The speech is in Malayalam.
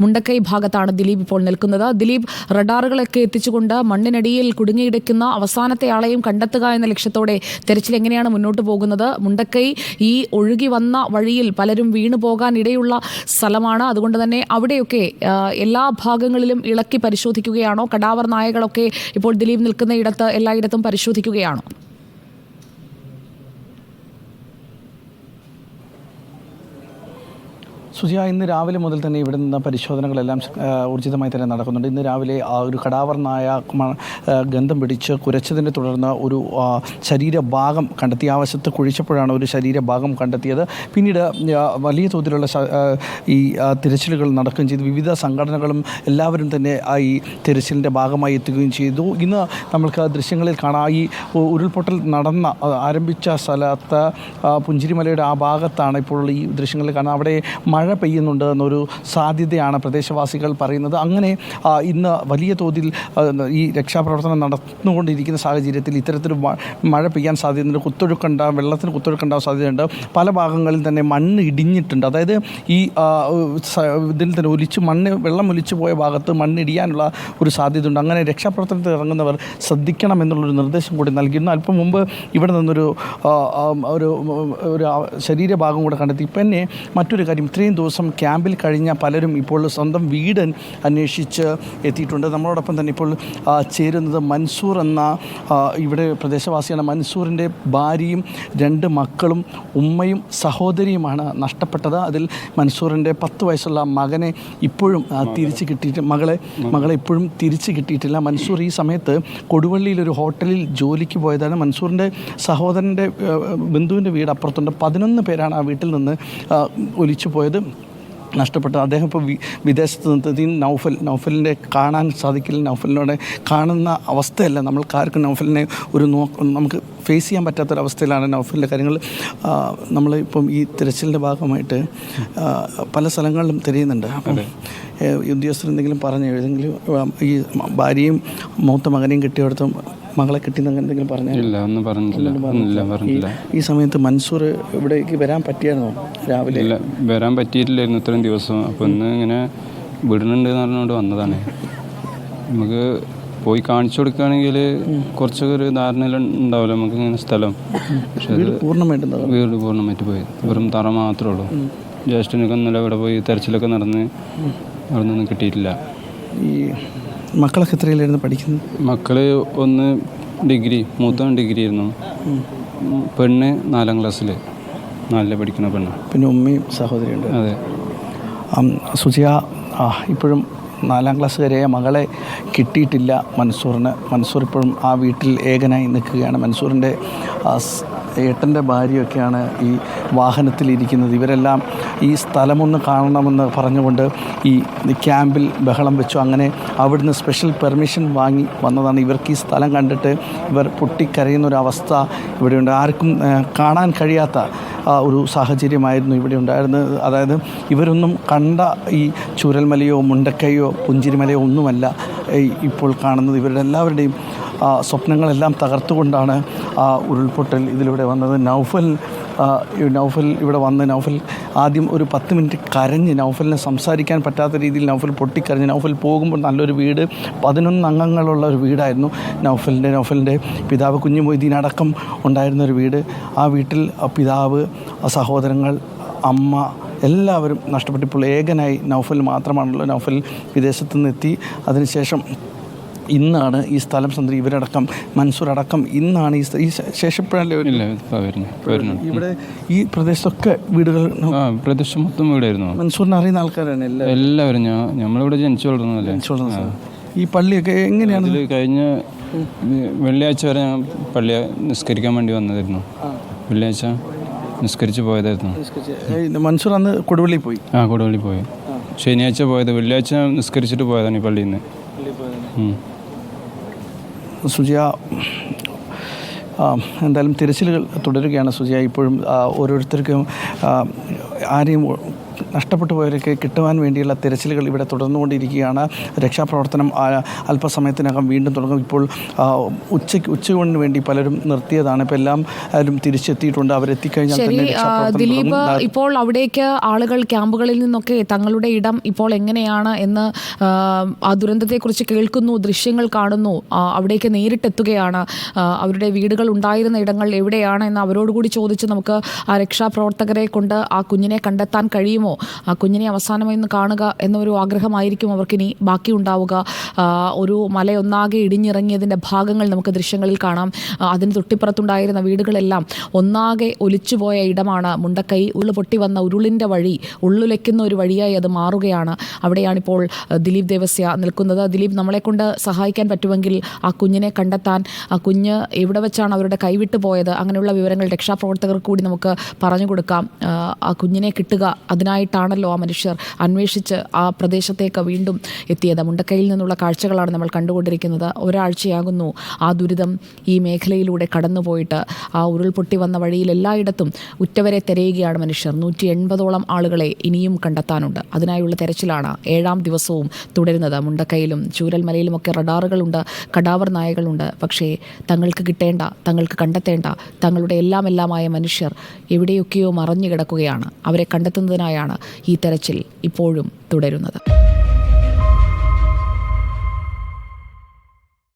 മുണ്ടക്കൈ ഭാഗത്താണ് ദിലീപ് ഇപ്പോൾ നിൽക്കുന്നത്. ദിലീപ് റഡാറുകളൊക്കെ എത്തിച്ചുകൊണ്ട് മണ്ണിനടിയിൽ കുടുങ്ങിയിടയ്ക്കുന്ന അവസാനത്തെ ആളെയും കണ്ടെത്തുക എന്ന ലക്ഷ്യത്തോടെ തെരച്ചിൽ എങ്ങനെയാണ് മുന്നോട്ട് പോകുന്നത്? മുണ്ടക്കൈ ഈ ഒഴുകി വന്ന വഴിയിൽ പലരും വീണു പോകാൻ ഇടയുള്ള സ്ഥലമാണ്. അതുകൊണ്ട് തന്നെ അവിടെയൊക്കെ എല്ലാ ഭാഗങ്ങളിലും ഇളക്കി പരിശോധിക്കുകയാണോ? കടാവർ നായകളൊക്കെ ഇപ്പോൾ ദിലീപ് നിൽക്കുന്ന ഇടത്ത് എല്ലായിടത്തും പരിശോധിക്കുകയാണോ? സുജിയ ഇന്ന് രാവിലെ മുതൽ തന്നെ ഇവിടെ നിന്ന് പരിശോധനകളെല്ലാം ഊർജിതമായി തന്നെ നടക്കുന്നുണ്ട്. ഇന്ന് രാവിലെ ആ ഒരു കടാവർനായ ഗന്ധം പിടിച്ച് കുരച്ചതിനെ തുടർന്ന് ഒരു ശരീരഭാഗം കണ്ടെത്തി ആ വശത്ത് കുഴിച്ചപ്പോഴാണ് ഒരു ശരീരഭാഗം കണ്ടെത്തിയത്. പിന്നീട് വലിയ തോതിലുള്ള ഈ തിരച്ചിലുകൾ നടക്കുകയും ചെയ്തു. വിവിധ സംഘടനകളും എല്ലാവരും തന്നെ ആ ഈ തിരച്ചിലിന്റെ ഭാഗമായി എത്തുകയും ചെയ്തു. ഇന്ന് നമ്മൾക്ക് ദൃശ്യങ്ങളിൽ കാണാം. ഈ ഉരുൾപൊട്ടൽ നടന്ന ആരംഭിച്ച സ്ഥലത്ത് പുഞ്ചിരിമലയുടെ ആ ഭാഗത്താണ് ഇപ്പോൾ ഈ ദൃശ്യങ്ങളിൽ കാണാം. അവിടെ മഴ പെയ്യുന്നുണ്ട് എന്നൊരു സാധ്യതയാണ് പ്രദേശവാസികൾ പറയുന്നത്. അങ്ങനെ ഇന്ന് വലിയ തോതിൽ ഈ രക്ഷാപ്രവർത്തനം നടന്നുകൊണ്ടിരിക്കുന്ന സാഹചര്യത്തിൽ ഇത്തരത്തിൽ മഴ പെയ്യാൻ സാധ്യതയുണ്ട്. കുത്തൊഴുക്കുണ്ടാകും വെള്ളത്തിന് കുത്തൊഴുക്കുണ്ടാകാൻ സാധ്യതയുണ്ട്. പല ഭാഗങ്ങളിൽ തന്നെ മണ്ണ് ഇടിഞ്ഞിട്ടുണ്ട്. അതായത് ഈ ഇതിൽ തന്നെ ഒലിച്ച് മണ്ണ് വെള്ളം ഒലിച്ചു പോയ ഭാഗത്ത് മണ്ണിടിയാനുള്ള ഒരു സാധ്യതയുണ്ട്. അങ്ങനെ രക്ഷാപ്രവർത്തനത്തിൽ ഇറങ്ങുന്നവർ ശ്രദ്ധിക്കണം എന്നുള്ളൊരു നിർദ്ദേശം കൂടി നൽകിയിരുന്നു. അല്പം മുമ്പ് ഇവിടെ നിന്നൊരു ഒരു ഒരു ശരീരഭാഗം കൂടെ കണ്ടെത്തി. ഇപ്പം തന്നെ മറ്റൊരു കാര്യം ഇത്രയും ദിവസം ക്യാമ്പിൽ കഴിഞ്ഞ പലരും ഇപ്പോൾ സ്വന്തം വീട് അന്വേഷിച്ച് എത്തിയിട്ടുണ്ട്. നമ്മളോടൊപ്പം തന്നെ ഇപ്പോൾ ചേരുന്നത് മൻസൂർ എന്ന ഇവിടെ പ്രദേശവാസിയാണ്. മൻസൂറിന്റെ ഭാര്യയും രണ്ട് മക്കളും ഉമ്മയും സഹോദരിയുമാണ് നഷ്ടപ്പെട്ടത്. അതിൽ മൻസൂറിന്റെ പത്ത് വയസ്സുള്ള മകനെ ഇപ്പോഴും തിരിച്ച് കിട്ടിയിട്ട് മകളെ മകളെ ഇപ്പോഴും തിരിച്ച് കിട്ടിയിട്ടില്ല. മൻസൂർ ഈ സമയത്ത് കൊടുവള്ളിയിൽ ഒരു ഹോട്ടലിൽ ജോലിക്ക് പോയതാണ്. മൻസൂറിന്റെ സഹോദരന്റെ ബന്ധുവിന്റെ വീട് അപ്പുറത്തുണ്ട്. പതിനൊന്ന് പേരാണ് ആ വീട്ടിൽ നിന്ന് ഒലിച്ചു പോയത്. നഷ്ടപ്പെട്ടു അദ്ദേഹം ഇപ്പോൾ വിദേശത്ത് നിന്ന് ഈ നൗഫൽ നൗഫലിന്റെ കാണാൻ സാധിക്കില്ല. നൗഫലിനോടെ കാണുന്ന അവസ്ഥയല്ല. നമ്മൾ നമ്മൾക്കാർക്കും നൗഫലിനെ ഒരു നോ നമുക്ക് ഫേസ് ചെയ്യാൻ പറ്റാത്തൊരവസ്ഥയിലാണ് നൗഫലിന്റെ കാര്യങ്ങൾ. നമ്മൾ ഇപ്പം ഈ തിരച്ചിലിന്റെ ഭാഗമായിട്ട് പല സ്ഥലങ്ങളിലും തിരയുന്നുണ്ട്. അപ്പം ഉദ്യോഗസ്ഥർ എന്തെങ്കിലും പറഞ്ഞു ഏതെങ്കിലും ഈ ഭാര്യയും മൂത്ത മകനെയും കിട്ടിയെടുത്തും മകളെ കിട്ടിയെന്ന് എന്തെങ്കിലും പറഞ്ഞു? ഇല്ല ഒന്നും പറഞ്ഞില്ല ഈ സമയത്ത് മൻസൂർ ഇവിടേക്ക് വരാൻ പറ്റിയായിരുന്നോ? രാവിലെ? ഇല്ല വരാൻ പറ്റിയിട്ടില്ലായിരുന്നു ഇത്രയും ദിവസം. അപ്പോൾ ഇന്ന് ഇങ്ങനെ വിടുന്നുണ്ട് എന്ന് പറഞ്ഞുകൊണ്ട് വന്നതാണ്. നമുക്ക് പോയി കാണിച്ചു കൊടുക്കുകയാണെങ്കിൽ കുറച്ചൊക്കെ ഒരു ധാരണ ഉണ്ടാവില്ല. നമുക്ക് ഇങ്ങനെ സ്ഥലം. പക്ഷെ വീട് പൂർണമായിട്ട് പോയി. വെറും തറ മാത്രമേ ഉള്ളൂ. ജ്യേഷ്ഠനൊക്കെ ഇന്നലെ ഇവിടെ പോയി തെരച്ചിലൊക്കെ നടന്ന് അവിടെ നിന്നൊന്നും കിട്ടിയിട്ടില്ല. ഈ മക്കളൊക്കെ എത്രയിലായിരുന്നു പഠിക്കുന്നത്? മക്കൾ ഒന്ന് ഡിഗ്രി മൂത്ത ഡിഗ്രി ആയിരുന്നു. പെണ്ണ് നാലാം ക്ലാസ്സിൽ നാലിൽ പഠിക്കുന്ന പെണ്ണ്. പിന്നെ ഉമ്മയും സഹോദരിയുണ്ട്. അതെ. സുജിയ ഇപ്പോഴും നാലാം ക്ലാസ് വരെ മകളെ കിട്ടിയിട്ടില്ല മൻസൂറിന്. മൻസൂർ ഇപ്പോഴും ആ വീട്ടിൽ ഏകനായി നിൽക്കുകയാണ്. മൻസൂറിന്റെ ഏട്ടന്റെ ഭാര്യയൊക്കെയാണ് ഈ വാഹനത്തിലിരിക്കുന്നത്. ഇവരെല്ലാം ഈ സ്ഥലമൊന്ന് കാണണമെന്ന് പറഞ്ഞുകൊണ്ട് ഈ ക്യാമ്പിൽ ബഹളം വെച്ചു. അങ്ങനെ അവിടുന്ന് സ്പെഷ്യൽ പെർമിഷൻ വാങ്ങി വന്നതാണ്. ഇവർക്ക് ഈ സ്ഥലം കണ്ടിട്ട് ഇവർ പൊട്ടിക്കരയുന്ന ഒരു അവസ്ഥ ഇവിടെയുണ്ട്. ആർക്കും കാണാൻ കഴിയാത്ത ഒരു സാഹചര്യമായിരുന്നു ഇവിടെ ഉണ്ടായിരുന്നത്. അതായത് ഇവരൊന്നും കണ്ട ഈ ചൂരൽമലയോ മുണ്ടക്കയോ പുഞ്ചിരിമലയോ ഒന്നുമല്ല ഇപ്പോൾ കാണുന്നത്. ഇവരുടെ എല്ലാവരുടെയും സ്വപ്നങ്ങളെല്ലാം തകർത്തുകൊണ്ടാണ് ആ ഉരുൾപൊട്ടൽ ഇതിലൂടെ വന്നത്. നൗഫൽ നൗഫൽ ഇവിടെ വന്ന് നൗഫൽ ആദ്യം ഒരു പത്ത് മിനിറ്റ് കരഞ്ഞ് നൗഫലിനെ സംസാരിക്കാൻ പറ്റാത്ത രീതിയിൽ നൗഫൽ പൊട്ടിക്കരഞ്ഞ് നൗഫൽ പോകുമ്പോൾ നല്ലൊരു വീട് പതിനൊന്ന് അംഗങ്ങളുള്ള ഒരു വീടായിരുന്നു നൗഫലിന്റെ. നൗഫലിന്റെ പിതാവ് കുഞ്ഞു മൊയ്തീൻ അടക്കം ഉണ്ടായിരുന്ന ഒരു വീട്. ആ വീട്ടിൽ പിതാവ് സഹോദരങ്ങൾ അമ്മ എല്ലാവരും നഷ്ടപ്പെട്ടിപ്പോൾ ഏകനായി നൗഫൽ മാത്രമാണല്ലോ നൗഫൽ വിദേശത്ത് നിന്നെത്തി അതിനുശേഷം ഇന്നാണ് ഈ സ്ഥലം സന്ദർശി ഇവരടക്കം മൻസൂർ അടക്കം ഇന്നാണ് ഈ ഈ ശേ- ശേഷപ്പോഴല്ലേ ഒരു- ഇല്ല ഇപ്പോൾ വരുന്നു ഇപ്പോൾ വരുന്നുണ്ട് ഇവിടെ ഈ പ്രദേശത്തൊക്കെ വീടുകൾ പ്രദേശം മൊത്തം വീടായിരുന്നു. മൻസൂറിനെ അറിയുന്ന ആൾക്കാരാണ് എല്ലാവരും. ഞാൻ നമ്മളിവിടെ ജനിച്ചു വളർന്നതല്ലേ? ജനിച്ചു. ഈ പള്ളിയൊക്കെ എങ്ങനെയാണ്? കഴിഞ്ഞ വെള്ളിയാഴ്ച വരെ ഞാൻ പള്ളി നിസ്കരിക്കാൻ വേണ്ടി വന്നതായിരുന്നു. വെള്ളിയാഴ്ച നിസ്കരിച്ച് പോയതായിരുന്നു. മൻസൂർ അന്ന് കൊടുവള്ളി പോയി. ആ കൊടുവള്ളി പോയി. ശനിയാഴ്ച പോയത് വെള്ളിയാഴ്ച നിസ്കരിച്ചിട്ട് പോയതാണ് ഈ പള്ളിയിൽ നിന്ന്. സുജിയ എന്തായാലും തിരച്ചിലുകൾ തുടരുകയാണ് സുജിയ. ഇപ്പോഴും ഓരോരുത്തർക്കും ആരെയും നഷ്ടപ്പെട്ടു പോയവരൊക്കെ കിട്ടുവാൻ വേണ്ടിയുള്ള തിരച്ചിലുകൾ ഇവിടെ തുടർന്നുകൊണ്ടിരിക്കുകയാണ്. രക്ഷാപ്രവർത്തനം അല്പസമയത്തിനകം വീണ്ടും തുടങ്ങും. ഇപ്പോൾ ഉച്ചയ്ക്ക് ഉച്ചയൂണിന് വേണ്ടി പലരും നിർത്തിയതാണ്. ഇപ്പോൾ എല്ലാം ആരും തിരിച്ചെത്തിയിട്ടുണ്ട്. അവരെത്തിക്കഴിഞ്ഞാൽ തന്നെ ദിലീപ് ഇപ്പോൾ അവിടേക്ക് ആളുകൾ ക്യാമ്പുകളിൽ നിന്നൊക്കെ തങ്ങളുടെ ഇടം ഇപ്പോൾ എങ്ങനെയാണ് എന്ന് ആ, ദുരന്തത്തെക്കുറിച്ച് കേൾക്കുന്നു ദൃശ്യങ്ങൾ കാണുന്നു അവിടേക്ക് നേരിട്ടെത്തുകയാണ്. അവരുടെ വീടുകൾ ഉണ്ടായിരുന്ന ഇടങ്ങൾ എവിടെയാണ് എന്ന് അവരോടുകൂടി ചോദിച്ച് നമുക്ക് ആ രക്ഷാപ്രവർത്തകരെ കൊണ്ട് ആ കുഞ്ഞിനെ കണ്ടെത്താൻ കഴിയുമോ ആ കുഞ്ഞിനെ അവസാനമായി ഒന്ന് കാണുക എന്നൊരു ആഗ്രഹമായിരിക്കും അവർക്കിനി ബാക്കി ഉണ്ടാവുക ഒരു മലയൊന്നാകെ ഇടിഞ്ഞിറങ്ങിയതിന്റെ ഭാഗങ്ങൾ നമുക്ക് ദൃശ്യങ്ങളിൽ കാണാം. അതിന് തൊട്ടിപ്പുറത്തുണ്ടായിരുന്ന വീടുകളെല്ലാം ഒന്നാകെ ഒലിച്ചുപോയ ഇടമാണ്. മുണ്ടക്കൈ ഉള്ളു പൊട്ടി വന്ന ഉരുളിന്റെ വഴി ഉള്ളുലയ്ക്കുന്ന ഒരു വഴിയായി അത് മാറുകയാണ്. അവിടെയാണിപ്പോൾ ദിലീപ് ദേവസ്യ നിൽക്കുന്നത്. ദിലീപ് നമ്മളെ കൊണ്ട് സഹായിക്കാൻ പറ്റുമെങ്കിൽ ആ കുഞ്ഞിനെ കണ്ടെത്താൻ ആ കുഞ്ഞ് എവിടെ വെച്ചാണ് അവരുടെ കൈവിട്ടു പോയത്? അങ്ങനെയുള്ള വിവരങ്ങൾ രക്ഷാപ്രവർത്തകർക്ക് കൂടി നമുക്ക് പറഞ്ഞു കൊടുക്കാം. ആ, കുഞ്ഞിനെ കിട്ടുക അതിനായിട്ടാണല്ലോ ആ മനുഷ്യർ അന്വേഷിച്ച് ആ പ്രദേശത്തേക്ക് വീണ്ടും എത്തിയത്. മുണ്ടക്കൈയിൽ നിന്നുള്ള കാഴ്ചകളാണ് നമ്മൾ കണ്ടുകൊണ്ടിരിക്കുന്നത്. ഒരാഴ്ചയാകുന്നു ആ ദുരിതം ഈ മേഖലയിലൂടെ കടന്നുപോയിട്ട്. ആ ഉരുൾപൊട്ടി വന്ന വഴിയിൽ എല്ലായിടത്തും ഉറ്റവരെ തിരയുകയാണ് മനുഷ്യർ. നൂറ്റി എൺപതോളം ആളുകളെ ഇനിയും കണ്ടെത്താനുണ്ട്. അതിനായുള്ള തെരച്ചിലാണ് ഏഴാം ദിവസവും തുടരുന്നത്. മുണ്ടക്കൈയിലും ചൂരൽമലയിലുമൊക്കെ റഡാറുകളുണ്ട് കടാവർ നായകളുണ്ട്. പക്ഷേ തങ്ങൾക്ക് കിട്ടേണ്ട തങ്ങൾക്ക് കണ്ടെത്തേണ്ട തങ്ങളുടെ എല്ലാമെല്ലാമായ മനുഷ്യർ എവിടെയൊക്കെയോ മറഞ്ഞു കിടക്കുകയാണ് അവരെ കണ്ടെത്തുന്നതിനായാണ് ഈ തെരച്ചിൽ ഇപ്പോഴും തുടരുന്നത്.